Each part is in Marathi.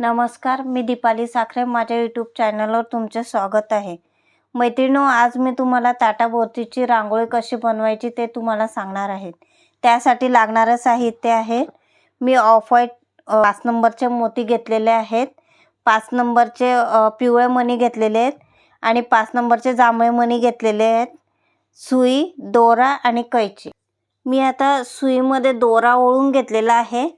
नमस्कार मी दीपाली साखरे. माझ्या यूट्यूब चॅनलवर तुमचे स्वागत आहे. मैत्रिणो आज मी तुम्हाला ताटाभोवतीची रांगोळी कशी बनवायची ते तुम्हाला सांगणार आहे. त्यासाठी लागणारं साहित्य आहे. मी ऑफ व्हाईट पाच नंबरचे मोती घेतलेले आहेत. पाच नंबरचे पिवळे मणी घेतलेले आहेत. आणि पाच नंबरचे जांभळे मणी घेतलेले आहेत. सुई दोरा आणि कैची. मी आता सुईमध्ये दोरा ओळून घेतलेला आहे.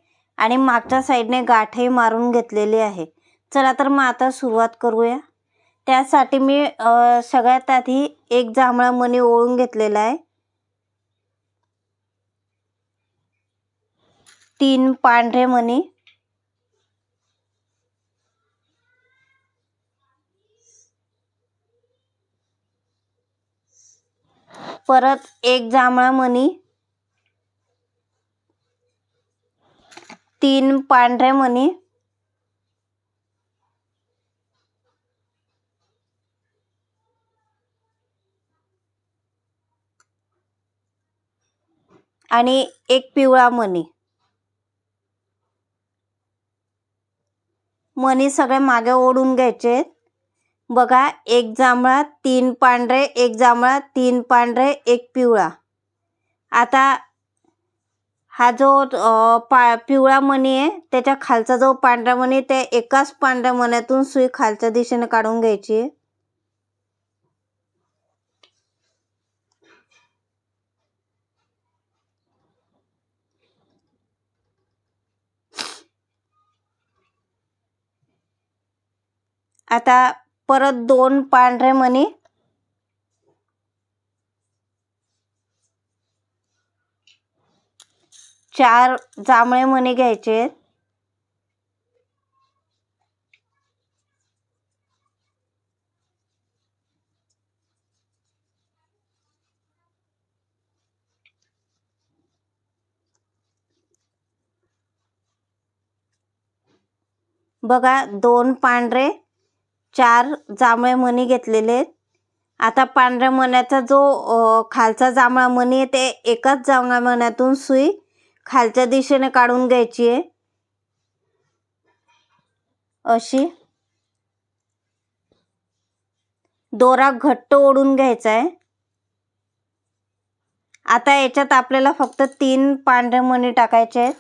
आणि मागच्या साईडने गाठही मारून घेतलेली आहे. चला तर मग आता सुरुवात करूया. त्यासाठी मी सगळ्यात आधी एक जांभळा मणी ओळून घेतलेला आहे. तीन पांढरे मणी. परत एक जांभळा मणी. तीन पांढरे मणी. आणि एक पिवळा मणी. मणी सगळे मागे ओढून घ्यायचे. बघा एक जांभळा तीन पांढरे एक जांभळा तीन पांढरे एक पिवळा. आता हा जो पा पिवळा मणी आहे त्याच्या खालचा जो पांढरा मणी त्या एकाच पांढऱ्या मण्यातून सुई खालच्या दिशेने काढून घ्यायची आहे. आता परत दोन पांढरे मणी चार जांभळे मणी घ्यायचे आहेत. बघा दोन पांढरे चार जांभळे मणी घेतलेले आहेत आता पांढऱ्या मण्याचा जो खालचा जांभळा मणी आहे ते एकाच जांभळ्या मण्यातून सुई खालच्या दिशेने काढून घ्यायची आहे. अशी. दोरा घट्ट ओढून घ्यायचा आहे. आता याच्यात आपल्याला फक्त तीन पांढरे मणी टाकायचे आहेत.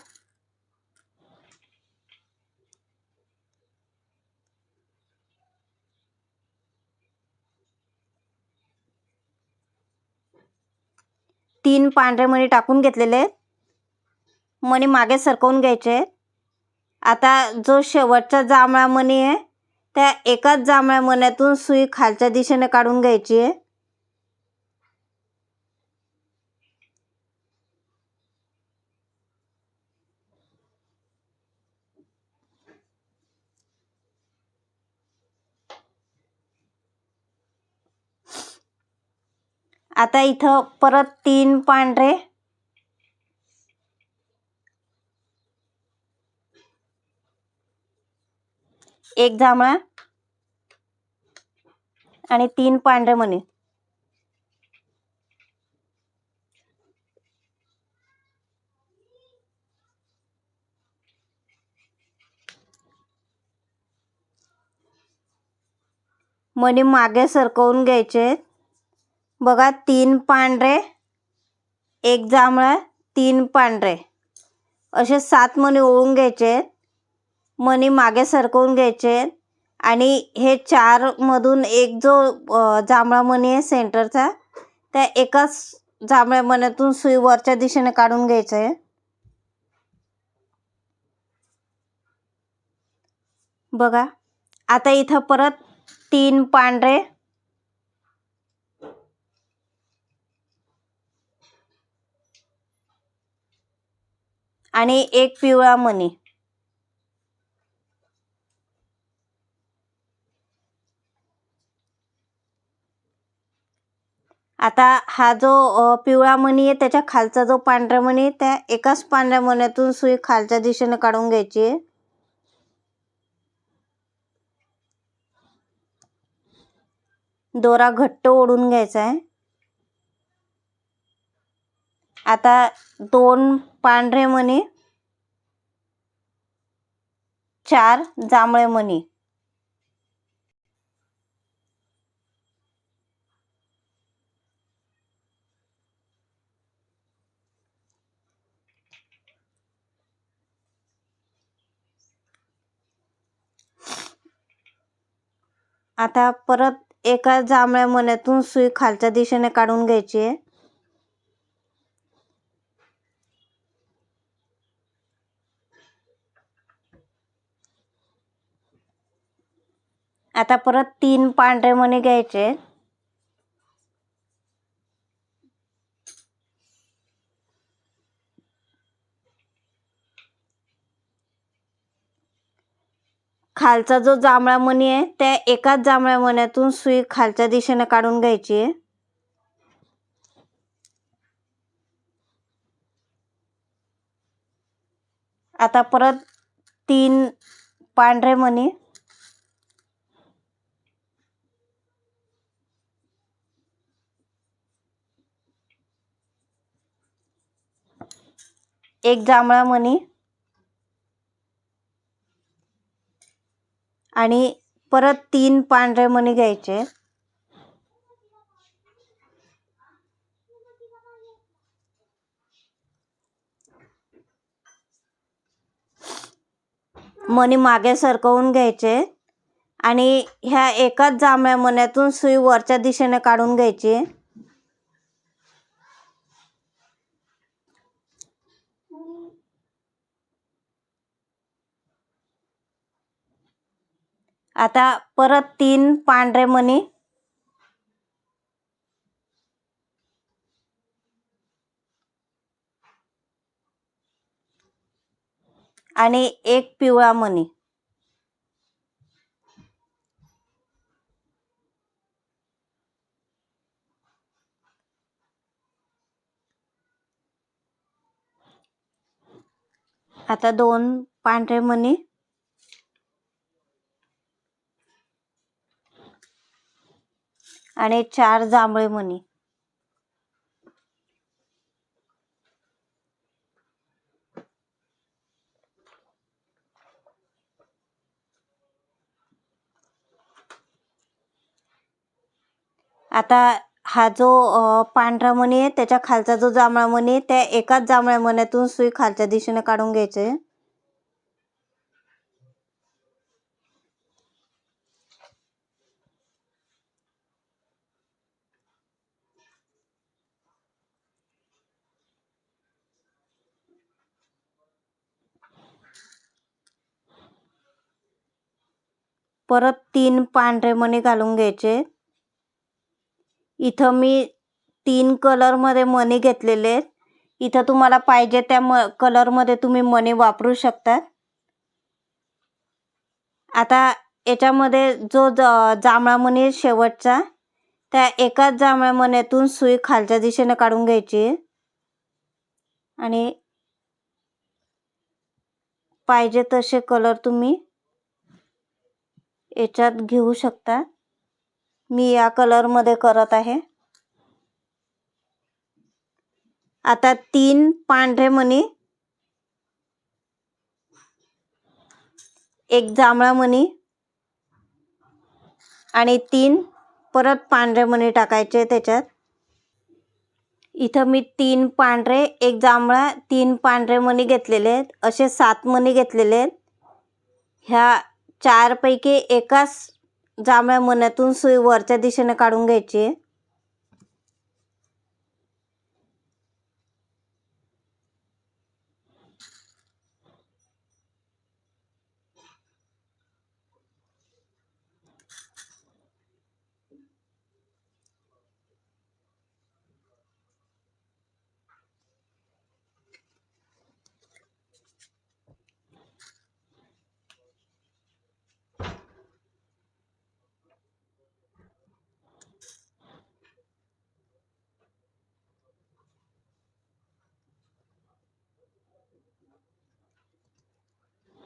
तीन पांढरे मणी टाकून घेतलेले आहेत. मणी मागे सरकवून घ्यायचे. आहेत आता जो शेवटचा जांभळा मणी आहे त्या एकाच जांभळ्या मण्यातून सुई खालच्या दिशेने काढून घ्यायची आहे. आता इथं परत तीन पांढरे एक जांभळा आणि तीन पांढरे मणी. मणी मागे सरकवून घ्यायचे. बघा तीन पांढरे एक जांभळा तीन पांढरे. असे सात मणी ओळून घ्यायचे. मणी मागे सरकवून घ्यायचे. आणि हे चारमधून एक जो जांभळा मणी आहे सेंटरचा त्या एकाच जांभळ्या मण्यातून सुई वरच्या दिशेने काढून घ्यायचं. आहे बघा आता इथं परत तीन पांढरे आणि एक पिवळा मणी आता हा जो पिवळा मणी आहे त्याच्या खालचा जो पांढरा मणी आहे त्या एकाच पांढऱ्या मण्यातून सुई खालच्या दिशेने काढून घ्यायची आहे. दोरा घट्ट ओढून घ्यायचा आहे. आता दोन पांढरे मणी चार जांभळे मणी. आता परत एका जांभळ्या मण्यातून सुई खालच्या दिशेने काढून घ्यायची आहे. आता परत तीन पांढरे मणी घ्यायचे. खालचा जो जांभळा मणी आहे त्या एकाच जांभळ्या मण्यातून सुई खालच्या दिशेने काढून घ्यायची आहे. आता परत तीन पांढरे मणी. एक जांभळा मणी. आणि परत तीन पांढरे मणी घ्यायचे. मणी मागे सरकवून घ्यायचे आणि ह्या एकाच जांभळ्या मण्यातून सुई वरच्या दिशेने काढून घ्यायची. आता परत तीन पांढरे मणी. आणि एक पिवळा मणी. आता दोन पांढरे मणी. आणि चार जांभळे मणी. आता हा जो पांढरा मणी आहे त्याच्या खालचा जो जांभळा मणी आहे त्या एकाच जांभळ्या मण्यातून सुई खालच्या दिशेने काढून घ्यायचे. परत तीन पांढरे मणी घालून घ्यायचे. इथं मी तीन कलरमध्ये मणी घेतलेले आहेत. इथं तुम्हाला पाहिजे त्या म कलरमध्ये तुम्ही मणी वापरू शकता. आता याच्यामध्ये जो ज जांभळा मणी आहे शेवटचा त्या एकाच जांभळ्या मण्यातून सुई खालच्या दिशेने काढून घ्यायची. आणि पाहिजे तसे कलर तुम्ही याच्यात घेऊ शकता. मी या कलरमध्ये करत आहे. आता तीन पांढरे मणी एक जांभळा मणी आणि तीन परत पांढरे मणी टाकायचे त्याच्यात. इथं मी तीन पांढरे एक जांभळा तीन पांढरे मणी घेतलेले आहेत. असे सात मणी घेतलेले आहेत. ह्या चारपैकी एकाच जांभळ्या मण्यातून सुई वरच्या दिशेने काढून घ्यायची.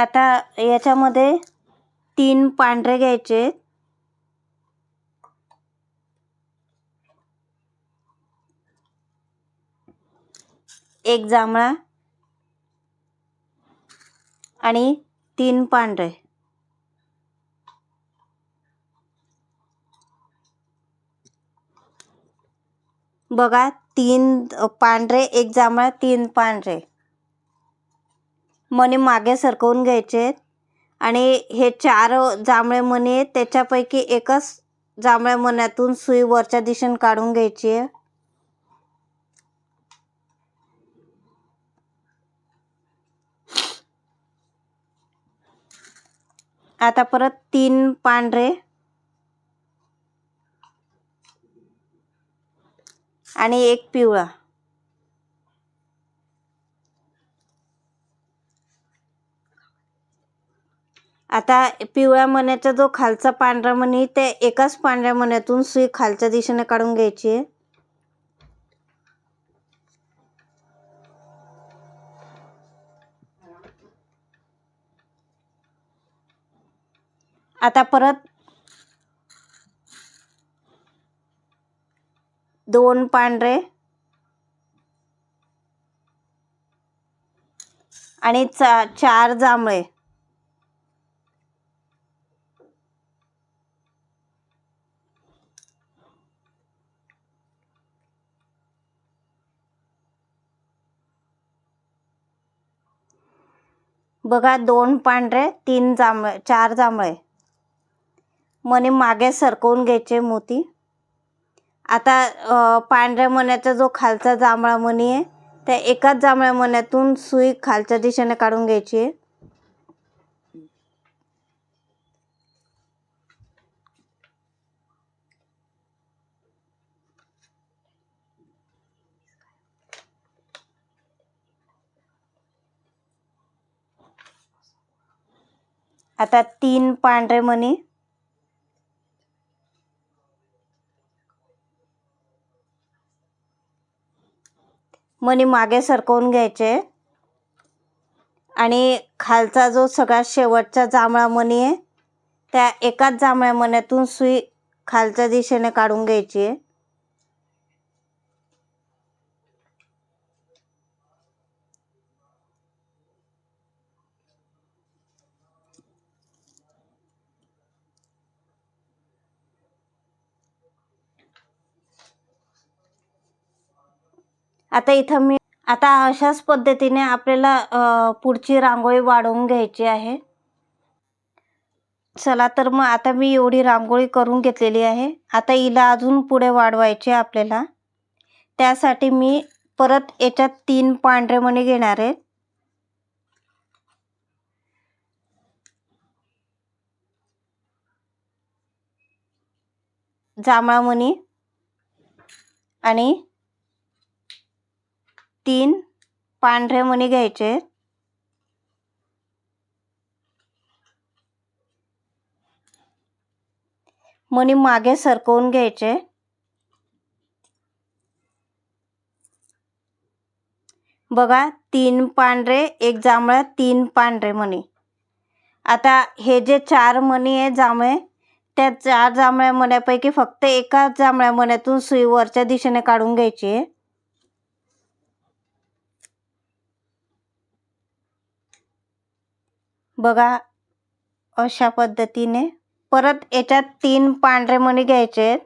आता याच्यामध्ये तीन पांढरे घ्यायचे. एक जांभळा. आणि तीन पांढरे. बघा तीन पांढरे एक जांभळा तीन पांढरे. मणी मागे सरकवून घ्यायचे. आणि हे चार जांभळे मणी आहेत त्याच्यापैकी एकच जांभळ्या मण्यातून सुई वरच्या दिशेने काढून घ्यायची. आहे आता परत तीन पांढरे. आणि एक पिवळा. आता पिवळ्या मण्याचा जो खालचा पांढरा मणी ते एकाच पांढऱ्या मण्यातून सुई खालच्या दिशेने काढून घ्यायची आहे. आता परत दोन पांढरे आणि चा चार जांभळे. बघा दोन पांढरे तीन जांभळे चार जांभळे. मने मागे सरकवून घ्यायचे मोती. आता पांढऱ्या मण्याचा जो खालचा जांभळा मणी आहे त्या एकाच जांभळ्या मण्यातून सुई खालच्या दिशेने काढून घ्यायची आहे. आता तीन पांढरे मणी. मणी मागे सरकवून घ्यायचे. आणि खालचा जो सगळ्यात शेवटचा जांभळा मणी आहे त्या एकाच जांभळ्या मण्यातून सुई खालच्या दिशेने काढून घ्यायची आहे. आता इथं मी आता अशाच पद्धतीने आपल्याला पुढची रांगोळी वाढवून घ्यायची आहे. चला तर मग आता मी एवढी रांगोळी करून घेतलेली आहे. आता हिला अजून पुढे वाढवायची आहे आपल्याला. त्यासाठी मी परत याच्यात तीन पांढरे मणी घेणार आहे. जांभळा मणी आणि तीन पांढरे मुनी घ्यायचे. मुनी मागे सरकवून घ्यायचे. बघा तीन पांढरे एक जांभळा तीन पांढरे मणी आता हे जे चार मणी आहे जांभळे त्या चार जांभळ्या मण्यापैकी फक्त एका जांभळ्या मण्यातून सुई वरच्या दिशेने काढून घ्यायची आहे. बघा अशा पद्धतीने परत याच्यात तीन पांढरे मणी घ्यायचे आहेत.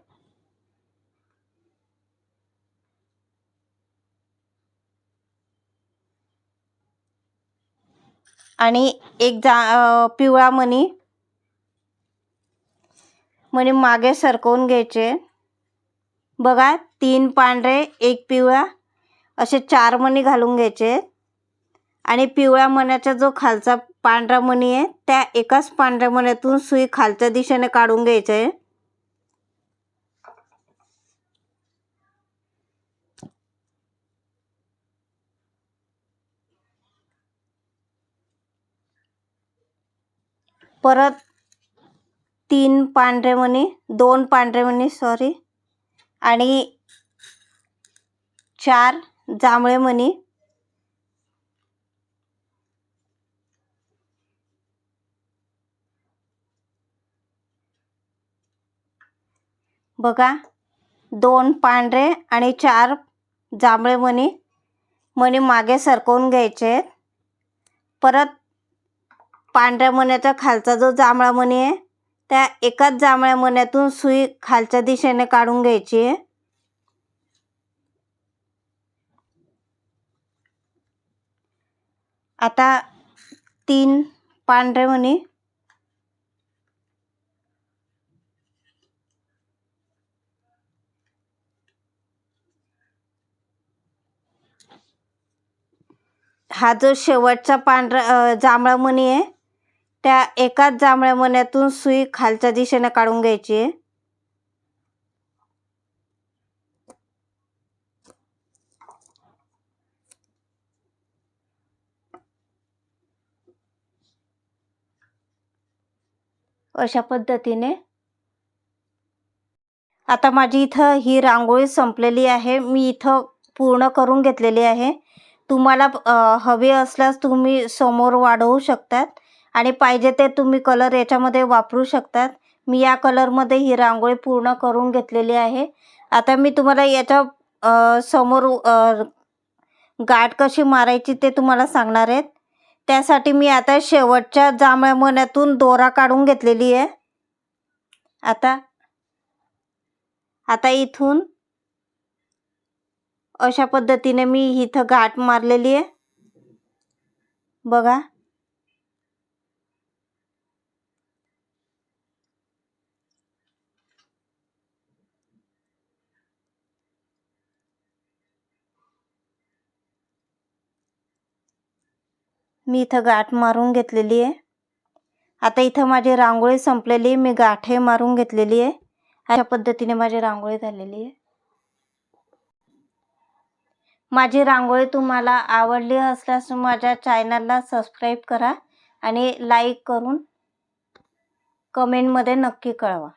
आणि एक जा पिवळा मणी मणी मागे सरकवून घ्यायचे बघा तीन पांढरे एक पिवळा असे चार मणी घालून घ्यायचे आणि पिवळ्या मण्याचा जो खालचा पांढरा मणी आहे. त्या एकाच पांढऱ्या मण्यातून सुई खालच्या दिशेने काढून घ्यायचं. आहे परत तीन पांढरे मणी दोन पांढरे मणी सॉरी आणि चार जांभळे मणी बघा. दोन पांढरे आणि चार जांभळे मणी. मणी मागे सरकवून घ्यायचे. परत पांढऱ्या मण्याचा खालचा जो जांभळा मणी आहे त्या एकाच जांभळ्या मण्यातून सुई खालच्या दिशेने काढून घ्यायची. आहे आता तीन पांढरे मणी. हा जो शेवटचा पांढरा जांभळा मणी आहे त्या एकाच जांभळ्या मण्यातून सुई खालच्या दिशेने काढून घ्यायची आहे. अशा पद्धतीने. आता माझी इथं ही रांगोळी संपलेली आहे. मी इथं पूर्ण करून घेतलेली आहे. तुम्हाला हवे असल्यास तुम्ही समोर वाढवू शकतात आणि पाहिजे ते तुम्ही कलर याच्यामध्ये वापरू शकतात. मी या कलरमध्ये ही रांगोळी पूर्ण करून घेतलेली आहे. आता मी तुम्हाला याच्या समोर गाठ कशी मारायची ते तुम्हाला सांगणार आहेत त्यासाठी मी आता शेवटच्या जांभळ्या मण्यातून दोरा काढून घेतलेली आहे. आता आता इथून अशा पद्धतीने मी इथं गाठ मारलेली आहे. बघा. मी इथं गाठ मारून घेतलेली आहे. आता इथं माझी रांगोळी संपलेली आहे. मी गाठे मारून घेतलेली आहे. अशा पद्धतीने माझी रांगोळी झालेली आहे. माझी रांगोळी तुम्हाला आवडली असल्यास माझ्या चॅनलला सबस्क्राईब करा आणि लाईक करून कमेंटमध्ये नक्की कळवा.